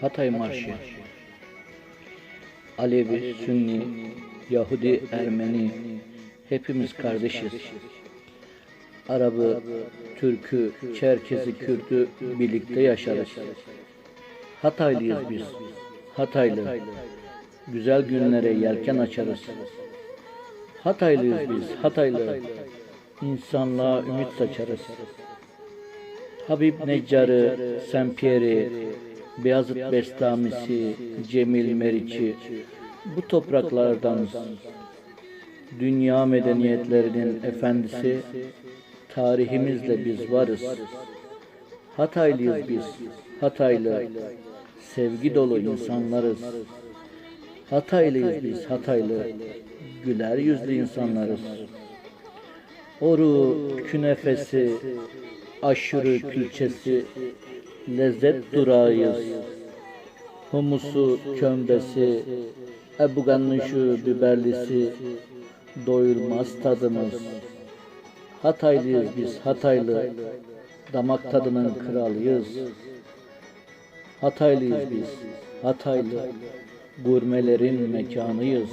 Hatay Marşı Alevi, Sünni, Yahudi, Ermeni hepimiz kardeşiz. Arabı, Türk'ü, Çerkezi, Kürt'ü birlikte yaşarız. Hataylıyız biz. Hataylı. Güzel günlere yelken açarız. Hataylıyız biz. Hataylı. İnsanlığa ümit saçarız. Habib Neccar'ı, Sempier'i, Beyazıt Bestami'si, Cemil Meriç'i bu topraklardan dünya medeniyetlerinin efendisi tarihimizle biz varız. Hataylıyız biz. Hataylı. Sevgi dolu insanlarız. Hataylıyız biz. Hataylı. Güler yüzlü insanlarız. Oru, künefesi, aşırı külçesi, lezzet durağıyız. Humusu, kömbesi, Ebu Gannuşu, biberlisi, doyulmaz tadımız. Hataylıyız biz, Hataylı, damak tadının kralıyız. Hataylıyız biz, Hataylı, gurmelerin mekanıyız.